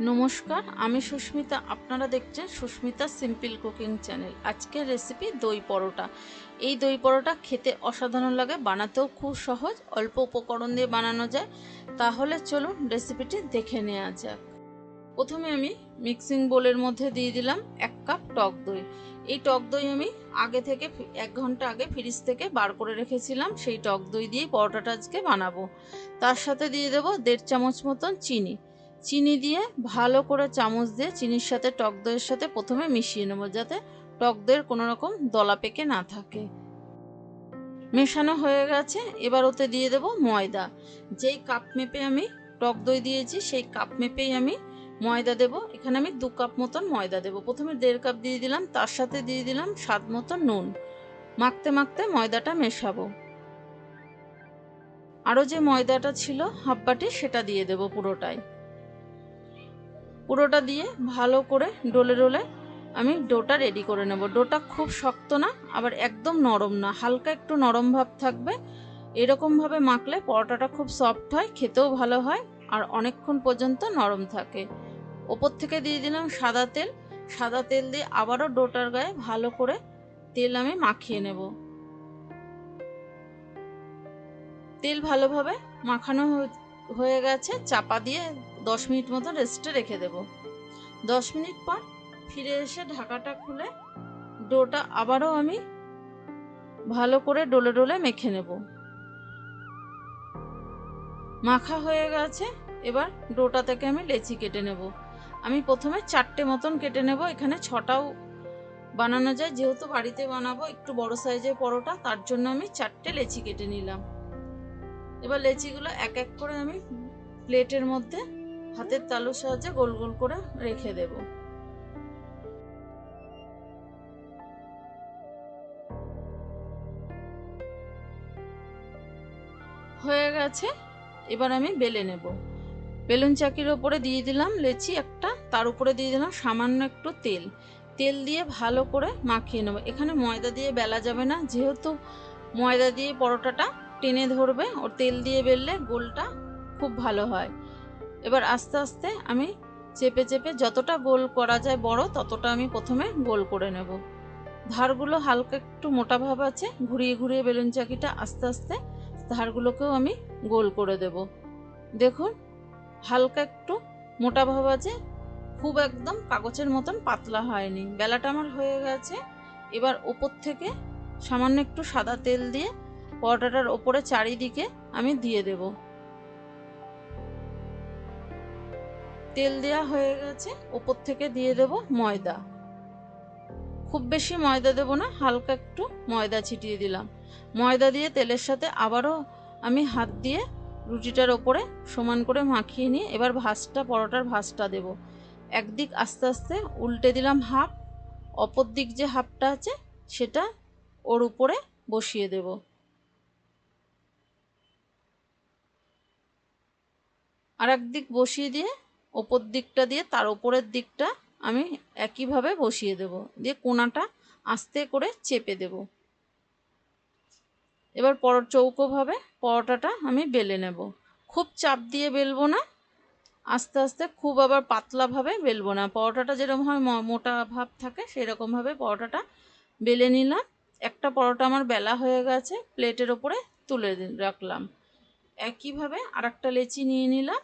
নমস্কার, আমি সুস্মিতা। আপনারা দেখছেন সুস্মিতা সিম্পল কুকিং চ্যানেল আজকের রেসিপি দই পরোটা। এই দই পরোটা খেতে অসাধারণ লাগে, বানাতেও খুব সহজ, অল্প উপকরণ দিয়ে বানানো যায়। তাহলে চলুন রেসিপিটি দেখে নেওয়া যাক। প্রথমে আমি মিক্সিং বোলের মধ্যে দিয়ে দিলাম এক কাপ টক দই। এই টক দই আমি আগে থেকে এক ঘণ্টা আগে ফ্রিজ থেকে বার করে রেখেছিলাম, সেই টক দই দিয়েই পরোটাটা আজকে বানাবো। তার সাথে দিয়ে দেবো দেড় চামচ মতন চিনি। চিনি দিয়ে ভালো করে চামচ দিয়ে চিনির সাথে, টক দইয়ের সাথে প্রথমে মিশিয়ে নেব যাতে টক দইয়ের কোনো রকম দলা পেকে না থাকে। মেশানো হয়ে গেছে। এবার ওতে দিয়ে দেবো ময়দা। যেই কাপ মেপে আমি টক দই দিয়েছি, সেই কাপ মেপেই আমি ময়দা দেব। এখানে আমি দু কাপ মতন ময়দা দেব। প্রথমে দেড় কাপ দিয়ে দিলাম, তার সাথে দিয়ে দিলাম স্বাদ মতন নুন। মাখতে মাখতে ময়দাটা মেশাবো। আরও যে ময়দাটা ছিল, হাফ বাটি, সেটা দিয়ে দেব পুরোটাই। পুরোটা দিয়ে ভালো করে ডোলে ডোলে আমি ডোটা রেডি করে নেব। ডোটা খুব শক্ত না, আবার একদম নরম না, হালকা একটু নরম ভাব থাকবে। এরকমভাবে মাখলে পরোটাটা খুব সফট হয়, খেতেও ভালো হয়, আর অনেকক্ষণ পর্যন্ত নরম থাকে। ওপর থেকে দিয়ে দিলাম সাদা তেল। সাদা তেল দিয়ে আবারও ডোটার গায়ে ভালো করে তেল আমি মাখিয়ে নেব। তেল ভালোভাবে মাখানো হয়ে গেছে, চাপা দিয়ে দশ মিনিট মতো রেস্টে রেখে দেব। দশ মিনিট পর ফিরে এসে ঢাকাটা খুলে ডোটা আবারও আমি ভালো করে ডোলে ডোলে মেখে নেব। মাখা হয়ে গেছে, এবার ডোটা থেকে আমি লেচি কেটে নেব। আমি প্রথমে চারটে মতন কেটে নেব, এখানে ছটাও বানানো যায়। যেহেতু বাড়িতে বানাবো একটু বড় সাইজের পরোটা, তার জন্য আমি চারটে লেচি কেটে নিলাম। এবার লেচিগুলো এক এক করে আমি প্লেটের মধ্যে হাতের তালুর সাহায্যে গোল গোল করে রেখে দেব। হয়ে গেছে, এবার আমি বেলে নেব। বেলুন চাকির ওপরে দিয়ে দিলাম লেচি একটা, তার উপরে দিয়ে দিলাম সামান্য একটু তেল। তেল দিয়ে ভালো করে মাখিয়ে নেব। এখানে ময়দা দিয়ে বেলা যাবে না, যেহেতু ময়দা দিয়ে পরোটাটা টেনে ধরবে, ওর তেল দিয়ে বেললে গোলটা খুব ভালো হয়। এবার আস্তে আস্তে আমি চেপে চেপে যতটা গোল করা যায় বড়, ততটা আমি প্রথমে গোল করে নেব। ধারগুলো হালকা একটু মোটা ভাব আছে, ঘুরিয়ে ঘুরিয়ে বেলুন চাকিটা আস্তে আস্তে ধারগুলোকেও আমি গোল করে দেব। দেখুন, হালকা একটু মোটা ভাব আছে, খুব একদম কাগজের মতন পাতলা হয়নি। বেলাটা আমার হয়ে গেছে, এবার ওপর থেকে সামান্য একটু সাদা তেল দিয়ে পরোটাটার ওপরে চারিদিকে আমি দিয়ে দেব। তেল দেওয়া হয়ে গেছে, ওপর থেকে দিয়ে দেব ময়দা। খুব বেশি ময়দা দেব না, হালকা একটু ময়দা ছিটিয়ে দিলাম। ময়দা দিয়ে তেলের সাথে আবারও আমি হাত দিয়ে রুটিটার ওপরে সমান করে মাখিয়ে নিয়ে এবার ভাজটা, পরোটার ভাজটা দেব। একদিক আস্তে আস্তে উল্টে দিলাম হাফ, অপর দিক যে হাফটা আছে সেটা ওর উপরে বসিয়ে দেব। আর একদিক বসিয়ে দিয়ে ওপর দিকটা দিয়ে তার ওপরের দিকটা আমি একইভাবে বসিয়ে দেব। দিয়ে কোনাটা আস্তে করে চেপে দেব। এবার পর চৌকোভাবে পরোটাটা আমি বেলে নেব। খুব চাপ দিয়ে বেলবো না। আস্তে আস্তে খুব আবার পাতলাভাবে বেলবো না। পরোটাটা যেরকম হয় মোটা ভাব থাকে সেরকমভাবে পরোটাটা বেলে নিলাম। একটা পরোটা আমার বেলা হয়ে গেছে, প্লেটের ওপরে তুলে রাখলাম। একইভাবে আর একটা লেচি নিয়ে নিলাম।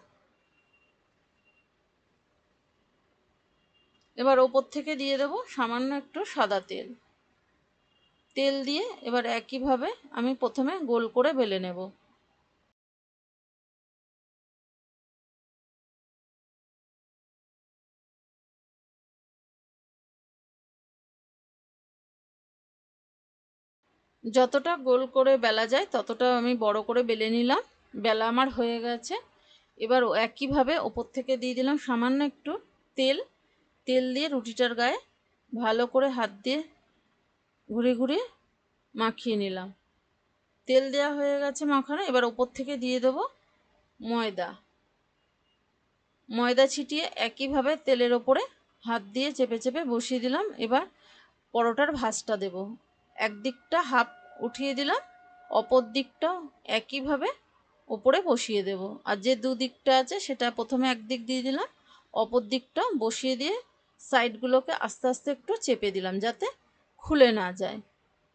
এবার ওপর থেকে দিয়ে দেবো সামান্য একটু সাদা তেল। তেল দিয়ে এবার একইভাবে আমি প্রথমে গোল করে বেলে নেব। যতটা গোল করে বেলা যায়, ততটা আমি বড় করে বেলে নিলাম। বেলা আমার হয়ে গেছে। এবার একইভাবে ওপর থেকে দিয়ে দিলাম সামান্য একটু তেল। তেল দিয়ে রুটিটার গায়ে ভালো করে হাত দিয়ে ঘুরে ঘুরে মাখিয়ে নিলাম। তেল দেওয়া হয়ে গেছে মাখানো, এবার ওপর থেকে দিয়ে দেব ময়দা। ময়দা ছিটিয়ে একইভাবে তেলের ওপরে হাত দিয়ে চেপে চেপে বসিয়ে দিলাম। এবার পরোটার ভাজটা দেব। একদিকটা হাফ উঠিয়ে দিলাম, অপর দিকটাও একইভাবে ওপরে বসিয়ে দেব। আর যে দুদিকটা আছে সেটা প্রথমে একদিক দিয়ে দিলাম, অপর দিকটা বসিয়ে দিয়ে সাইডগুলোকে আস্তে আস্তে একটু চেপে দিলাম যাতে খুলে না যায়।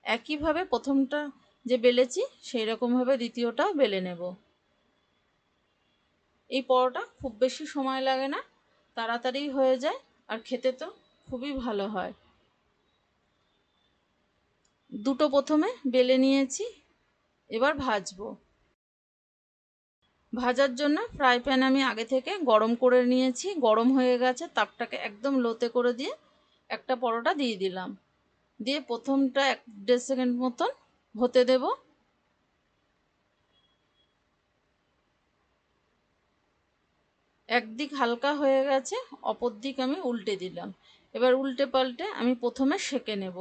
একইভাবে প্রথমটা যে বেলেছি সেই রকমভাবে দ্বিতীয়টাও বেলে নেব। এই পরোটা খুব বেশি সময় লাগে না, তাড়াতাড়ি হয়ে যায় আর খেতে তো খুবই ভালো হয়। দুটো প্রথমে বেলে নিয়েছি, এবার ভাজবো। ভাজার জন্য ফ্রাই প্যান আমি আগে থেকে গরম করে নিয়েছি। গরম হয়ে গেছে, তাপটাকে একদম লোতে করে দিয়ে একটা পরোটা দিয়ে দিলাম। দিয়ে প্রথমটা এক দেড় সেকেন্ড মতন হতে দেব। একদিক হালকা হয়ে গেছে, অপর দিক আমি উল্টে দিলাম। এবার উল্টে পাল্টে আমি প্রথমে সেকে নেব।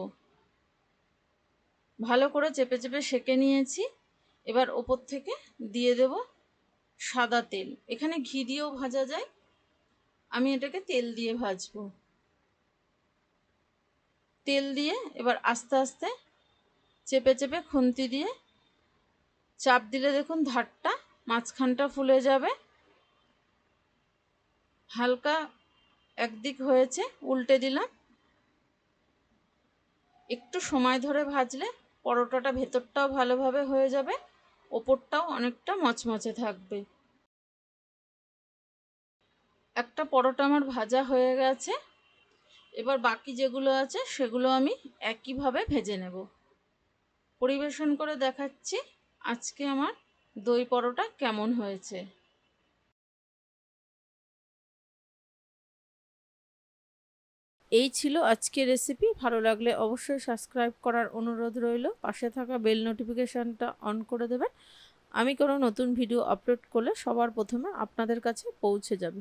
ভালো করে চেপে চেপে সেকে নিয়েছি। এবার ওপর থেকে দিয়ে দেব সাদা তেল। এখানে ঘি দিয়েও ভাজা যায়। আমি এটাকে তেল দিয়ে ভাজবো। তেল দিয়ে এবার আস্তে আস্তে চেপে চেপে খুন্তি দিয়ে চাপ দিলে দেখুন ধারটা মাঝখানটা ফুলে যাবে। হালকা একদিক হয়েছে, উল্টে দিলাম। একটু সময় ধরে ভাজলে পরোটাটা ভেতরটাও ভালোভাবে হয়ে যাবে, ওপরটাও অনেকটা মচমচে থাকবে। একটা পরোটা আমার ভাজা হয়ে গেছে। এবার বাকি যেগুলো আছে, সেগুলো আমি একইভাবে ভেজে নেব। পরিবেশন করে দেখাচ্ছি আজকে আমার দই পরোটা কেমন হয়েছে। এই ছিল আজকের রেসিপি ভালো লাগলে অবশ্যই সাবস্ক্রাইব করার অনুরোধ রইল। পাশে থাকা বেল নোটিফিকেশানটা অন করে দেবেন। আমি কোনো নতুন ভিডিও আপলোড করলে সবার প্রথমে আপনাদের কাছে পৌঁছে যাবে।